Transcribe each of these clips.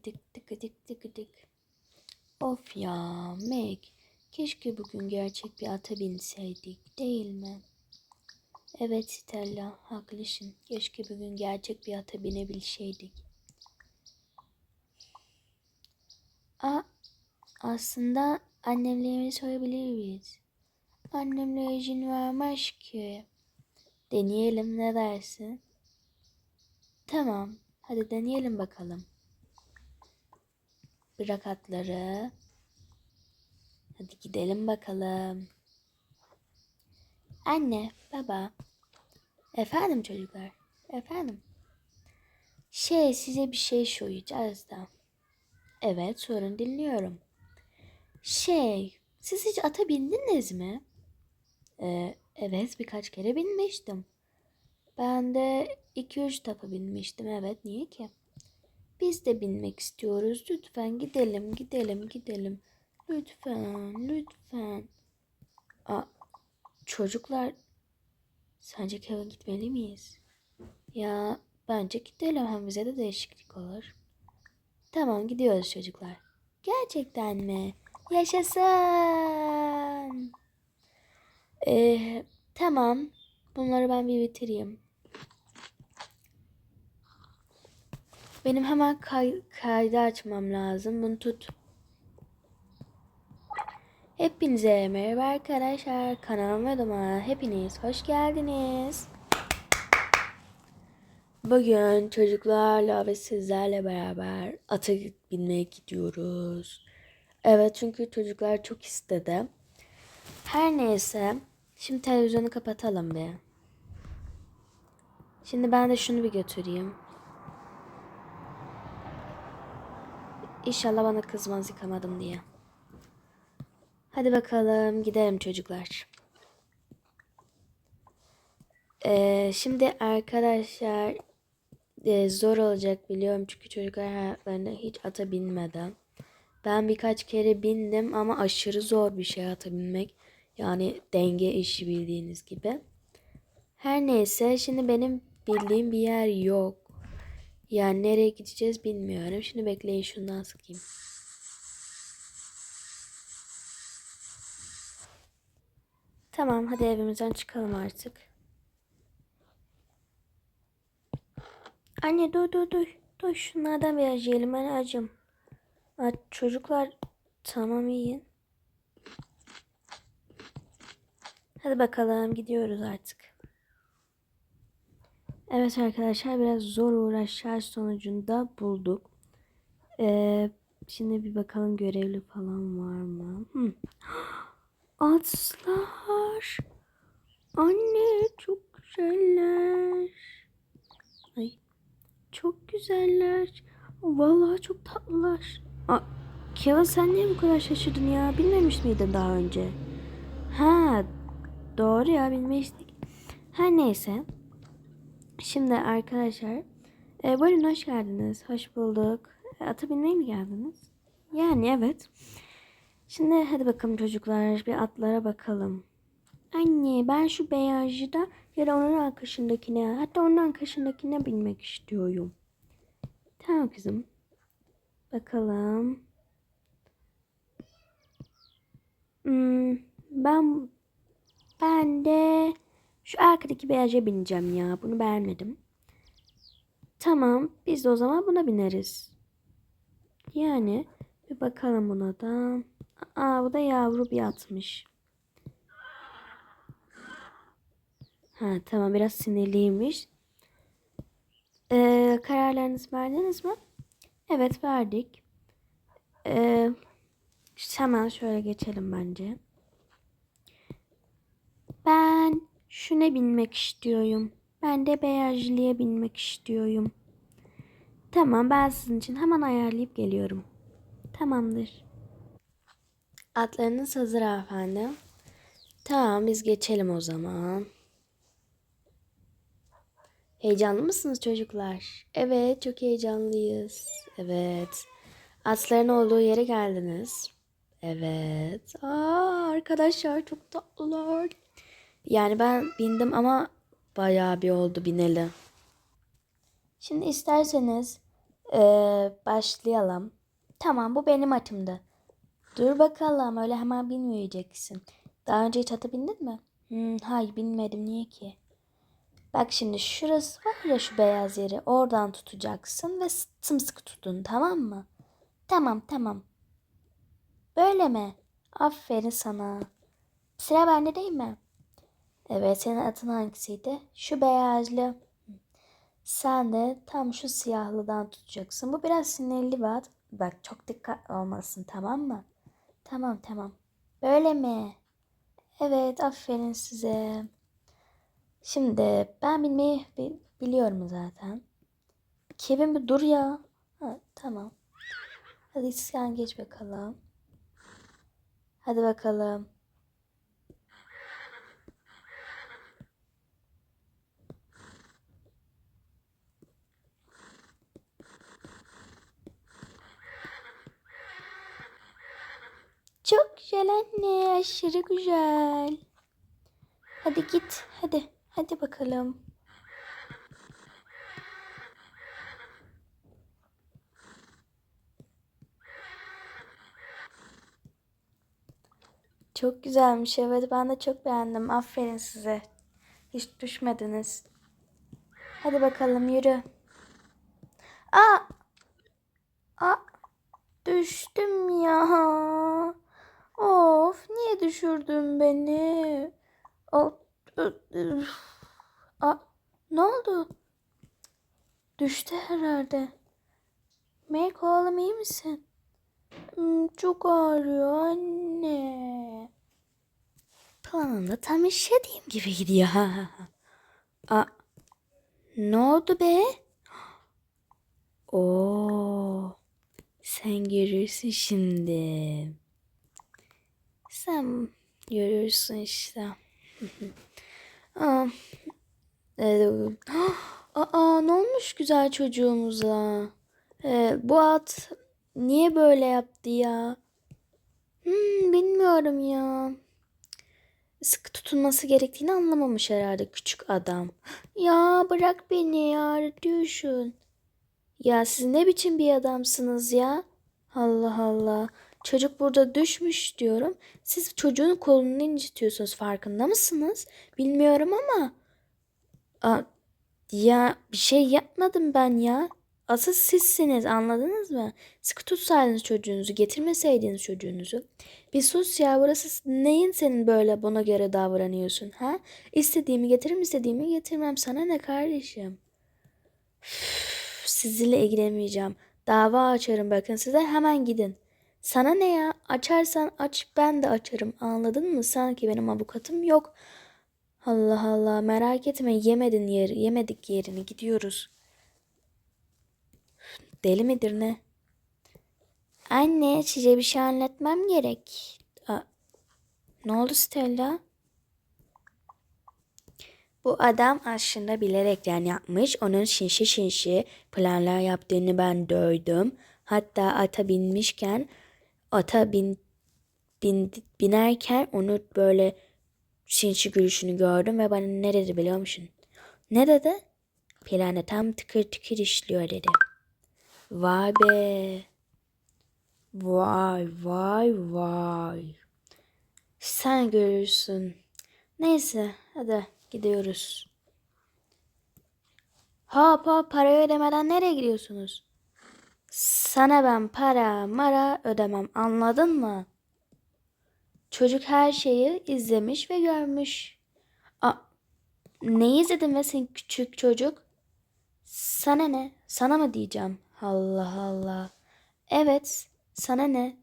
tık tık tık tık. Of ya Meg. Keşke bugün gerçek bir ata binseydik değil mi? Evet Stella haklısın. Keşke bugün gerçek bir ata binebilseydik. Aa, aslında annemlerime sorabilir miyiz? Annemle izin vermez ki. Deneyelim ne dersin? Tamam. Hadi deneyelim bakalım. Bırak atları. Hadi gidelim bakalım. Anne, baba. Efendim çocuklar. Efendim. Şey size bir şey soracağız da. Evet sorun dinliyorum. Şey siz hiç ata bindiniz mi? Ee, evet birkaç kere binmiştim. Ben de 2-3 defa binmiştim. Evet niye ki? Biz de binmek istiyoruz. Lütfen gidelim, gidelim, gidelim. Lütfen, lütfen. Aa, çocuklar, sence Kevin gitmeli miyiz? Ya bence gidelim. Hem bize de değişiklik olur. Tamam gidiyoruz çocuklar. Gerçekten mi? Yaşasın. Ee, tamam. Bunları ben bir bitireyim. Benim hemen kay kaydı açmam lazım. Bunu tut. Hepinize merhaba arkadaşlar. Kanalıma domağa hepiniz hoş geldiniz. Bugün çocuklarla ve sizlerle beraber ata binmeye gidiyoruz. Evet çünkü çocuklar çok istedi. Her neyse. Şimdi televizyonu kapatalım bir. Şimdi ben de şunu bir götüreyim. İnşallah bana kızmaz yıkamadım diye. Hadi bakalım gidelim çocuklar. Ee, şimdi arkadaşlar e, zor olacak biliyorum çünkü çocuklar hayatlarında hiç ata binmeden. Ben birkaç kere bindim ama aşırı zor bir şey ata binmek. Yani denge işi bildiğiniz gibi. Her neyse şimdi benim bildiğim bir yer yok. Yani nereye gideceğiz bilmiyorum. Şimdi bekleyin şundan sıkayım. Tamam hadi evimizden çıkalım artık. Anne dur dur dur. Dur şunlardan biraz yiyelim ben acım. Aa, çocuklar tamam yiyin. Hadi bakalım gidiyoruz artık. Evet arkadaşlar biraz zor uğraşlar sonucunda bulduk. Ee, şimdi bir bakalım görevli falan var mı? Hmm. Atlar. Anne çok güzeller. Ay çok güzeller. Vallahi çok tatlılar. Aa, sen niye bu kadar şaşırdın ya? Bilmemiş miydin daha önce? Ha doğru ya bilmiştik. Her neyse. Şimdi arkadaşlar. E, buyurun hoş geldiniz. Hoş bulduk. E, ata binmeye mi geldiniz? Yani evet. Şimdi hadi bakalım çocuklar bir atlara bakalım. Anne ben şu beyazcıda ya da onun arkasındakine hatta onun arkasındakine binmek istiyorum. Tamam kızım. Bakalım. Hmm, ben ben de şu arkadaki beyaca bineceğim ya. Bunu beğenmedim. Tamam. Biz de o zaman buna bineriz. Yani bir bakalım buna da. Aa bu da yavru bir atmış. Ha tamam biraz sinirliymiş. Ee, kararlarınızı verdiniz mi? Evet verdik. Ee, hemen şöyle geçelim bence. Ben şuna binmek istiyorum. Ben de beyazlıya binmek istiyorum. Tamam ben sizin için hemen ayarlayıp geliyorum. Tamamdır. Atlarınız hazır efendim. Tamam biz geçelim o zaman. Heyecanlı mısınız çocuklar? Evet çok heyecanlıyız. Evet. Atların olduğu yere geldiniz. Evet. Aa, arkadaşlar çok tatlılar. Yani ben bindim ama bayağı bir oldu bineli. Şimdi isterseniz Ee, başlayalım. Tamam bu benim atımdı. Dur bakalım öyle hemen binmeyeceksin. Daha önce hiç ata bindin mi? Hmm, hayır binmedim niye ki? Bak şimdi şurası var ya şu beyaz yeri oradan tutacaksın ve sımsıkı tutun tamam mı? Tamam tamam. Böyle mi? Aferin sana. Sıra bende değil mi? Evet senin atın hangisiydi? Şu beyazlı. Sen de tam şu siyahlıdan tutacaksın. Bu biraz sinirli bir at. Bak çok dikkat olmasın tamam mı? Tamam tamam. Böyle mi? Evet aferin size. Şimdi ben bilmeyi bi- biliyorum zaten. Kevin bir dur ya. Ha, tamam. Hadi sen geç bakalım. Hadi bakalım. Çok güzel anne, aşırı güzel. Hadi git, hadi, hadi bakalım. Çok güzelmiş, evet ben de çok beğendim. Aferin size. Hiç düşmediniz. Hadi bakalım yürü. Aa! Aa! Düştüm ya. Of, niye düşürdün beni? O, Aa, ne oldu? Düştü herhalde. Melek oğlum iyi misin? Hmm, çok ağrıyor anne. Planında tam işlediğim gibi gidiyor. Aa, ne oldu be? Oo, sen görürsün şimdi. Sen görürsün işte. Aa, e, aa, ne olmuş güzel çocuğumuza? E, bu at niye böyle yaptı ya? Hmm, bilmiyorum ya. Sıkı tutulması gerektiğini anlamamış herhalde küçük adam. Ya bırak beni ya diyorsun. Ya siz ne biçim bir adamsınız ya? Allah Allah. Çocuk burada düşmüş diyorum. Siz çocuğun kolunu incitiyorsunuz farkında mısınız? Bilmiyorum ama. Aa, ya bir şey yapmadım ben ya. Asıl sizsiniz anladınız mı? Sıkı tutsaydınız çocuğunuzu, getirmeseydiniz çocuğunuzu. Bir sus ya burası neyin senin böyle buna göre davranıyorsun ha? İstediğimi getiririm istediğimi getirmem sana ne kardeşim? Üf, sizinle ilgilenmeyeceğim. Dava açarım bakın size hemen gidin. Sana ne ya? Açarsan aç ben de açarım. Anladın mı? Sanki benim avukatım yok. Allah Allah merak etme yemedin yer, yemedik yerini gidiyoruz. Deli midir ne? Anne size bir şey anlatmam gerek. Aa, ne oldu Stella? Bu adam aslında bilerekten yapmış. Onun şinşi şinşi planlar yaptığını ben duydum. Hatta ata binmişken ata bin, bin, binerken onu böyle şinşi gülüşünü gördüm ve bana ne dedi biliyor musun? Ne dedi? Planı tam tıkır tıkır işliyor dedi. Vay be. Vay vay vay. Sen görürsün. Neyse hadi gidiyoruz. Hop hop parayı ödemeden nereye gidiyorsunuz? Sana ben para mara ödemem anladın mı? Çocuk her şeyi izlemiş ve görmüş. A ne izledin ve sen küçük çocuk? Sana ne? Sana mı diyeceğim? Allah Allah. Evet, sana ne?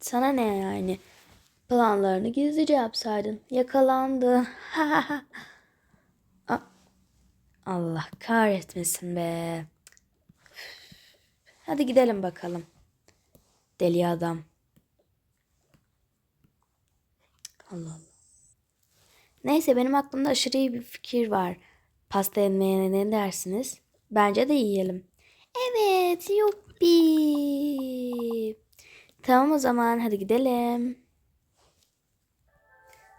Sana ne yani? Planlarını gizlice yapsaydın. Yakalandı. Allah kahretmesin be. Hadi gidelim bakalım. Deli adam. Allah Allah. Neyse benim aklımda aşırı iyi bir fikir var. Pasta yemeye ne dersiniz? Bence de yiyelim. Evet, yuppi. Tamam o zaman hadi gidelim.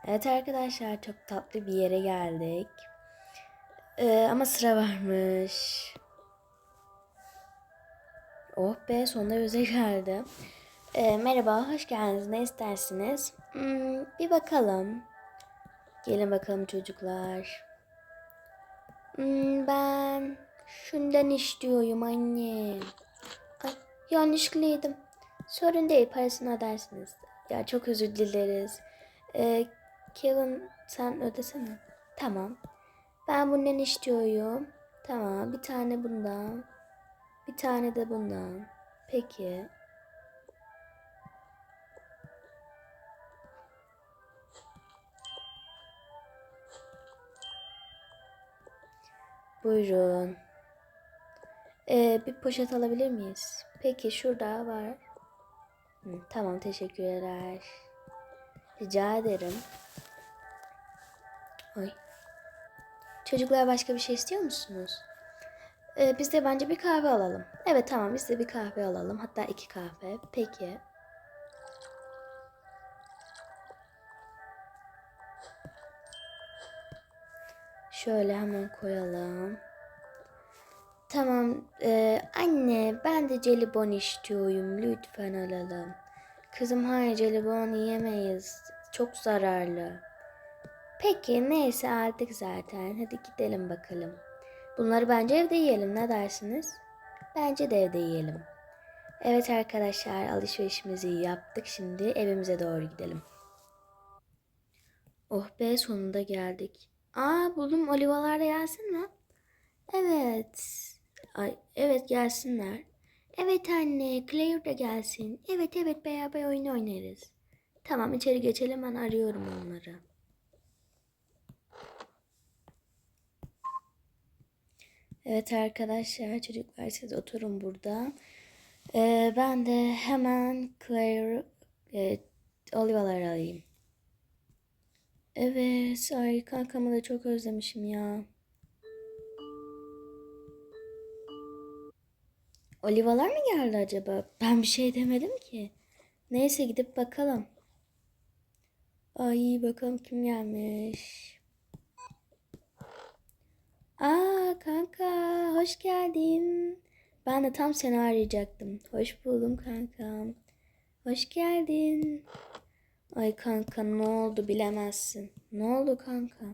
Evet arkadaşlar çok tatlı bir yere geldik. Ee, ama sıra varmış. Oh be sonunda bize geldi. Ee, merhaba hoş geldiniz. Ne istersiniz? Hmm, bir bakalım. Gelin bakalım çocuklar. Hmm, ben şundan istiyorum anne. Ay, yanlışlıkla yedim. Sorun değil parasını ödersiniz. Ya çok özür dileriz. Ee, Kevin sen ödesene. Tamam. Ben bundan istiyorum. Tamam bir tane bundan. Bir tane de bundan. Peki. Buyurun. Ee, bir poşet alabilir miyiz? Peki şurada var. Hı, tamam teşekkürler. Rica ederim. Ay. Çocuklar başka bir şey istiyor musunuz? Ee, biz de bence bir kahve alalım. Evet tamam biz de bir kahve alalım. Hatta iki kahve. Peki. Şöyle hemen koyalım. Tamam. ee, anne ben de jelibon istiyorum. Lütfen alalım. Kızım hayır jelibon yiyemeyiz. Çok zararlı. Peki neyse aldık zaten. Hadi gidelim bakalım. Bunları bence evde yiyelim. Ne dersiniz? Bence de evde yiyelim. Evet arkadaşlar alışverişimizi yaptık. Şimdi evimize doğru gidelim. Oh be sonunda geldik. Aa buldum olivalar da gelsin mi? Evet. Ay, evet gelsinler. Evet anne Claire de gelsin. Evet evet beraber oyun oynarız. Tamam içeri geçelim ben arıyorum onları. Evet arkadaşlar çocuklar siz oturun burada. Ee, ben de hemen Claire e, olivaları alayım. Evet ay kankamı da çok özlemişim ya. Olivalar mı geldi acaba? Ben bir şey demedim ki. Neyse gidip bakalım. Ay bakalım kim gelmiş. Aa kanka hoş geldin. Ben de tam seni arayacaktım. Hoş buldum kankam. Hoş geldin. Ay kanka ne oldu bilemezsin. Ne oldu kanka?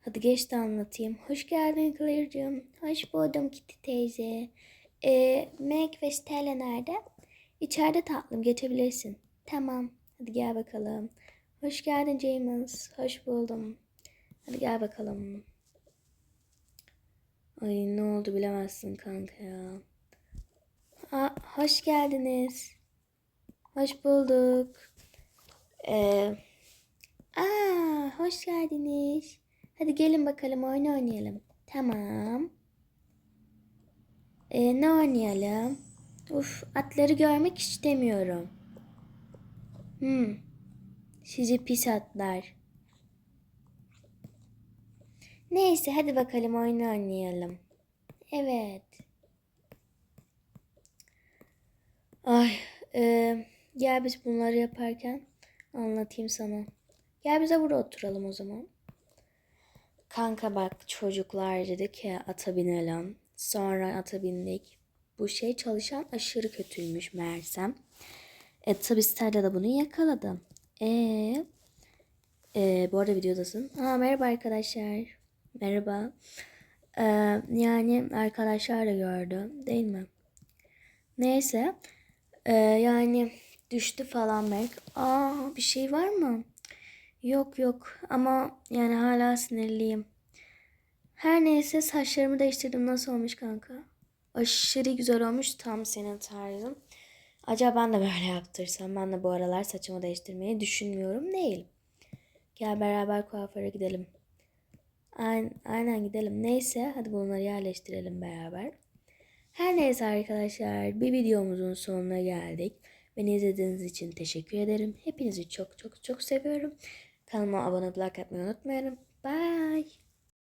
Hadi geç de anlatayım. Hoş geldin Claire'cığım. Hoş buldum Kitty teyze. Ee, Meg ve Stella nerede? İçeride tatlım geçebilirsin. Tamam. Hadi gel bakalım. Hoş geldin James. Hoş buldum. Hadi gel bakalım. Ay ne oldu bilemezsin kanka ya. Aa, hoş geldiniz. Hoş bulduk. Ee, aa, hoş geldiniz. Hadi gelin bakalım oyun oynayalım. Tamam. Ee, ne oynayalım? Uf, atları görmek istemiyorum. Hmm. Sizi pis atlar. Neyse hadi bakalım oyun oynayalım. Evet. Ay, e, gel biz bunları yaparken anlatayım sana. Gel bize burada oturalım o zaman. Kanka bak çocuklar dedi ki ata binelim. Sonra ata bindik. Bu şey çalışan aşırı kötüymüş meğersem. E tabi Stella da bunu yakaladı. E, e bu arada videodasın. Ha merhaba arkadaşlar. Merhaba. Ee, yani arkadaşlar da gördü değil mi? Neyse. Ee, yani düştü falan belki. Aa bir şey var mı? Yok yok ama yani hala sinirliyim. Her neyse saçlarımı değiştirdim. Nasıl olmuş kanka? Aşırı güzel olmuş. Tam senin tarzın. Acaba ben de böyle yaptırsam. Ben de bu aralar saçımı değiştirmeyi düşünmüyorum değil. Gel beraber kuaföre gidelim. Aynen, gidelim. Neyse hadi bunları yerleştirelim beraber. Her neyse arkadaşlar bir videomuzun sonuna geldik. Beni izlediğiniz için teşekkür ederim. Hepinizi çok çok çok seviyorum. Kanalıma abone olmayı, like unutmayın. Bye.